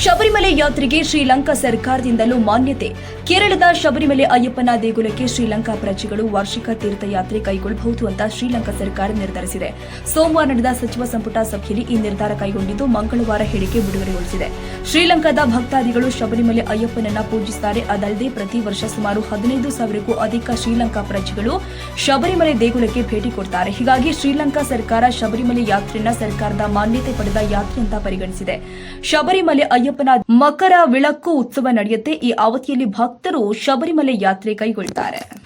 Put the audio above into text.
ಶಬರಿಮಲೆ ಯಾತ್ರೆಗೆ ಶ್ರೀಲಂಕಾ ಸರ್ಕಾರದಿಂದಲೂ ಮಾನ್ಯತೆ. ಕೇರಳದ ಶಬರಿಮಲೆ ಅಯ್ಯಪ್ಪನ ದೇಗುಲಕ್ಕೆ ಶ್ರೀಲಂಕಾ ಪ್ರಜೆಗಳು ವಾರ್ಷಿಕ ತೀರ್ಥಯಾತ್ರೆ ಕೈಗೊಳ್ಳಬಹುದು ಅಂತ ಶ್ರೀಲಂಕಾ ಸರ್ಕಾರ ನಿರ್ಧರಿಸಿದೆ. ಸೋಮವಾರ ನಡೆದ ಸಚಿವ ಸಂಪುಟ ಸಭೆಯಲ್ಲಿ ಈ ನಿರ್ಧಾರ ಕೈಗೊಂಡಿದ್ದು ಮಂಗಳವಾರ ಹೇಳಿಕೆ ಬಿಡುಗಡೆಗೊಳಿಸಿದೆ. ಶ್ರೀಲಂಕಾದ ಭಕ್ತಾದಿಗಳು ಶಬರಿಮಲೆ ಅಯ್ಯಪ್ಪನನ್ನ ಪೂಜಿಸುತ್ತಾರೆ ಅದಲ್ಲದೆ ಪ್ರತಿ ವರ್ಷ ಸುಮಾರು ಹದಿನೈದು ಸಾವಿರಕ್ಕೂ ಅಧಿಕ ಶ್ರೀಲಂಕಾ ಪ್ರಜೆಗಳು ಶಬರಿಮಲೆ ದೇಗುಲಕ್ಕೆ ಭೇಟಿ ಕೊಡ್ತಾರೆ. ಹೀಗಾಗಿ ಶ್ರೀಲಂಕಾ ಸರ್ಕಾರ ಶಬರಿಮಲೆ ಯಾತ್ರೆಯನ್ನ ಸರ್ಕಾರದ ಮಾನ್ಯತೆ ಪಡೆದ ಯಾತ್ರೆ ಅಂತ ಪರಿಗಣಿಸಿದೆ. ಶಬರಿಮಲೆ ಅಯ್ಯಪ್ಪನ ಮಕರ ವಿಳಕ್ಕು ಉತ್ಸವ ನಡೆಯುತ್ತೆ. ಈ ಅವಧಿಯಲ್ಲಿ ಭಕ್ತರು ಶಬರಿಮಲೆ ಯಾತ್ರೆ ಕೈಗೊಳ್ಳುತ್ತಾರೆ.